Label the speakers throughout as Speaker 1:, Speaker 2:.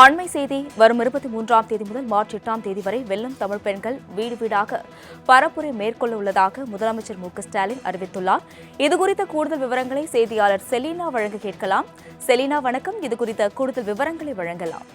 Speaker 1: ஆண்மை செய்தி வரும் இருபத்தி மூன்றாம் தேதி முதல் மார்ச் எட்டாம் தேதி வரை வெள்ளம் தமிழ் பெண்கள் வீடு வீடாக பரப்புரை மேற்கொள்ள உள்ளதாக முதலமைச்சர் மு ஸ்டாலின் அறிவித்துள்ளார். இதுகுறித்த கூடுதல் விவரங்களை செய்தியாளர் செலீனா வழங்க கேட்கலாம். செலீனா வணக்கம். இதுகுறித்த கூடுதல் விவரங்களை வழங்கலாம்.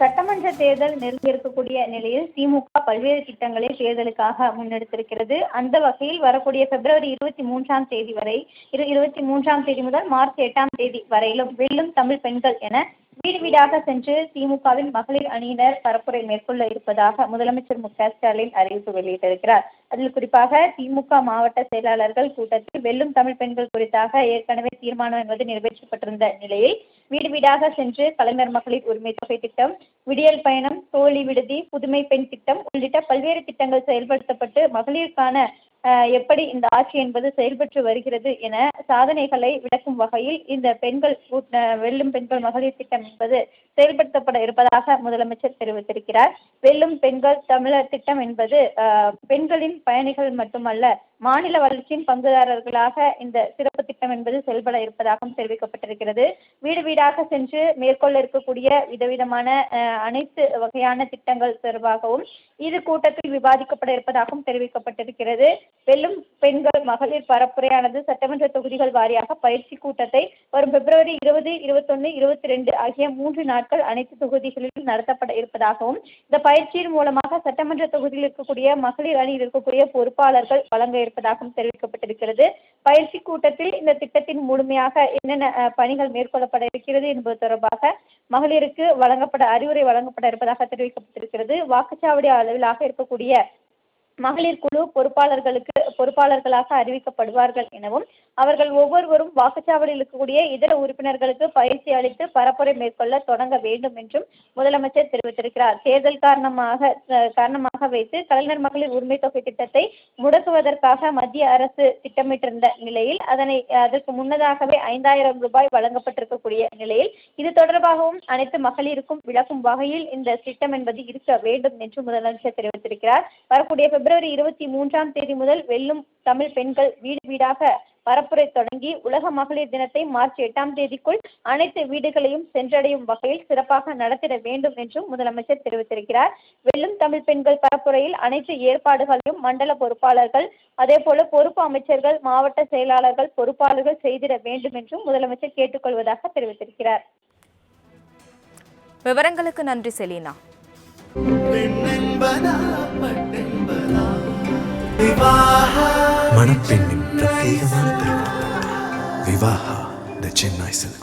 Speaker 2: சட்டமன்ற தேர்தல் நெருங்கி இருக்கக்கூடிய நிலையில் திமுக பல்வேறு திட்டங்களை தேர்தலுக்காக முன்னெடுத்திருக்கிறது. அந்த வகையில் வரக்கூடிய பிப்ரவரி இருபத்தி மூன்றாம் தேதி வரை இரு இருபத்தி மூன்றாம் தேதி முதல் மார்ச் எட்டாம் தேதி வரையிலும் வெல்லும் தமிழ் பெண்கள் என வீடு வீடாக சென்று திமுகவின் மகளிர் அணியினர் பரப்புரை மேற்கொள்ள இருப்பதாக முதலமைச்சர் மு க ஸ்டாலின் அறிவிப்பு வெளியிட்டிருக்கிறார். அதில் குறிப்பாக திமுக மாவட்ட செயலாளர்கள் கூட்டத்தில் வெல்லும் தமிழ் பெண்கள் குறித்தாக ஏற்கனவே தீர்மானம் என்பது நிறைவேற்றப்பட்டிருந்த நிலையில் வீடு வீடாக சென்று கலைஞர் மகளிர் உரிமை தொகை திட்டம் விடியல் பயணம் தோழி விடுதி புதுமை பெண் திட்டம் உள்ளிட்ட பல்வேறு திட்டங்கள் செயல்படுத்தப்பட்டு மகளிருக்கான எப்படி இந்த ஆட்சி என்பது செயல்பட்டு வருகிறது என சாதனைகளை விளக்கும் வகையில் இந்த பெண்கள் வெல்லும் பெண்கள் மகளிர் திட்டம் என்பது செயல்படுத்தப்பட இருப்பதாக முதலமைச்சர் தெரிவித்திருக்கிறார். வெல்லும் பெண்கள் தமிழர் திட்டம் என்பது பெண்களின் பயணிகள் மட்டுமல்ல மாநில வளர்ச்சியின் பங்குதாரர்களாக இந்த சிறப்பு திட்டம் என்பது செயல்பட இருப்பதாகவும் தெரிவிக்கப்பட்டிருக்கிறது. வீடு வீடாக சென்று மேற்கொள்ள இருக்கக்கூடிய விதவிதமான அனைத்து வகையான திட்டங்கள் தொடர்பாகவும் இது கூட்டத்தில் விவாதிக்கப்பட இருப்பதாகவும் தெரிவிக்கப்பட்டிருக்கிறது. வெல்லும் பெண்கள் மகளிர் பரப்புரையானது சட்டமன்ற தொகுதிகள் வாரியாக பயிற்சி கூட்டத்தை வரும் பிப்ரவரி இருபது இருபத்தொன்னு இருபத்தி ரெண்டு ஆகிய மூன்று நாட்கள் அனைத்து தொகுதிகளிலும் நடத்தப்பட இருப்பதாகவும் இந்த பயிற்சியின் மூலமாக சட்டமன்ற தொகுதியில் இருக்கக்கூடிய மகளிர் அணியில் இருக்கக்கூடிய பொறுப்பாளர்கள் வழங்க இருப்பதாகவும் தெரிவிக்கப்பட்டிருக்கிறது. பயிற்சி கூட்டத்தில் இந்த திட்டத்தின் முழுமையாக என்னென்ன பணிகள் மேற்கொள்ளப்பட இருக்கிறது என்பது தொடர்பாக மகளிருக்கு வழங்கப்பட அறிவுரை வழங்கப்பட இருப்பதாக தெரிவிக்கப்பட்டிருக்கிறது. வாக்குச்சாவடி அளவிலாக இருக்கக்கூடிய மகளிர் குழு பொறுப்பாளர்களுக்கு பொறுப்பாளர்களாக அறிவிக்கப்படுவார்கள் எனவும் அவர்கள் ஒவ்வொருவரும் வாக்குச்சாவடியில் இருக்கக்கூடிய இதர உறுப்பினர்களுக்கு பயிற்சி அளித்து பரப்புரை மேற்கொள்ள தொடங்க வேண்டும் என்றும் முதலமைச்சர் தெரிவித்திருக்கிறார். தேர்தல் காரணமாக காரணமாக வைத்து கலைஞர் மகளிர் உரிமை தொகை திட்டத்தை முடக்குவதற்காக மத்திய அரசு திட்டமிட்டிருந்த நிலையில் அதனை அதற்கு முன்னதாகவே ஐந்தாயிரம் ரூபாய் வழங்கப்பட்டிருக்கக்கூடிய நிலையில் இது தொடர்பாகவும் அனைத்து மகளிருக்கும் விளக்கும் வகையில் இந்த திட்டம் என்பது இருக்க வேண்டும் என்று முதலமைச்சர் தெரிவித்திருக்கிறார். வரக்கூடிய பிப்ரவரி இருபத்தி மூன்றாம் தேதி முதல் வெல்லும் தமிழ் பெண்கள் வீடு வீடாக பரப்புரை தொடங்கி உலக மகளிர் தினத்தை மார்ச் எட்டாம் தேதிக்குள் அனைத்து வீடுகளையும் சென்றடையும் வகையில் சிறப்பாக நடத்திட வேண்டும் என்றும் முதலமைச்சர் தெரிவித்திருக்கிறார். வெல்லும் தமிழ் பெண்கள் பரப்புரையில் அனைத்து ஏற்பாடுகளையும் மண்டல பொறுப்பாளர்கள் அதே போல பொறுப்பு அமைச்சர்கள் மாவட்ட செயலாளர்கள் பொறுப்பாளர்கள் செய்திட வேண்டும் என்றும் முதலமைச்சர் கேட்டுக்கொள்வதாக தெரிவித்திருக்கிறார்.
Speaker 1: விவரங்களுக்கு நன்றி செலீனா.
Speaker 3: மணப்பெண்ணின் பிரத்யேகமான திருமணம் விவாஹா த சென்னை சில்க்ஸ்